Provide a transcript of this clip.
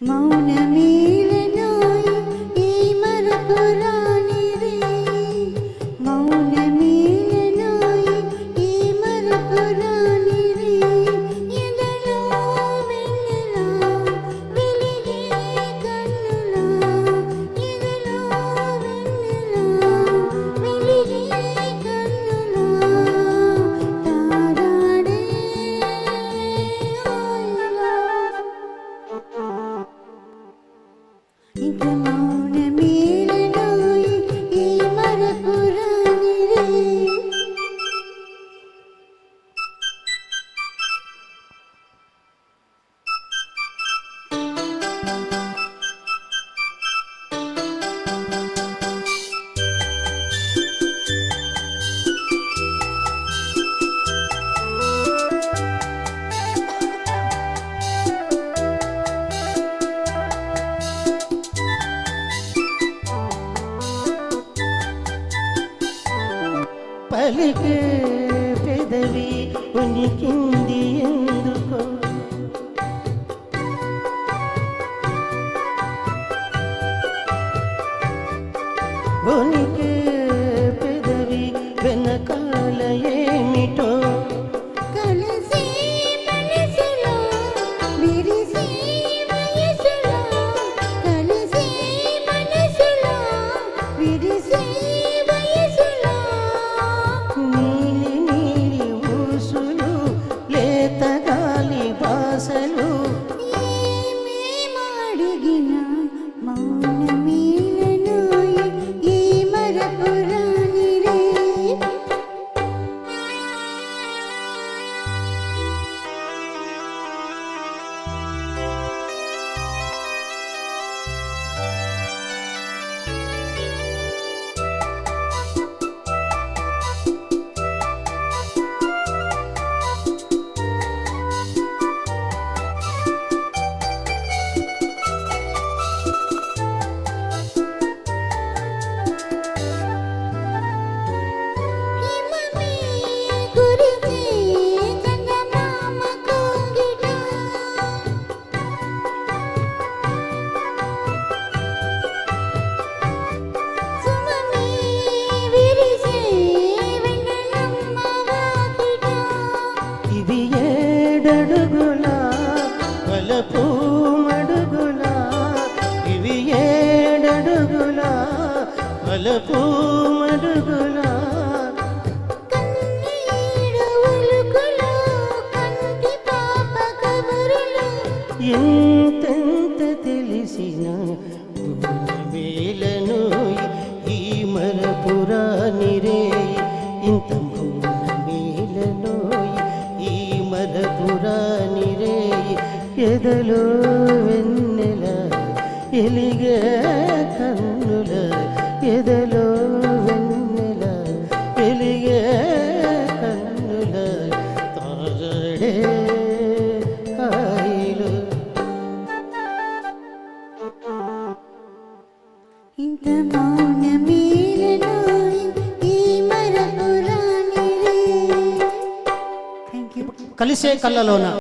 Mona keep in. పలికే పెదవి ఉనికింది ఎందుకో? ఉని ఏడడుగుల వలపు మడుగుల ఇవి ఏడడుగుల వలపు మడుగుల ఎంతెంత తెలిసిన మేలను ఈ మరపురాని రానిరేయి ఎదలో వెన్నెల ఎలిగే కన్నుల ఎదలో salí de Calle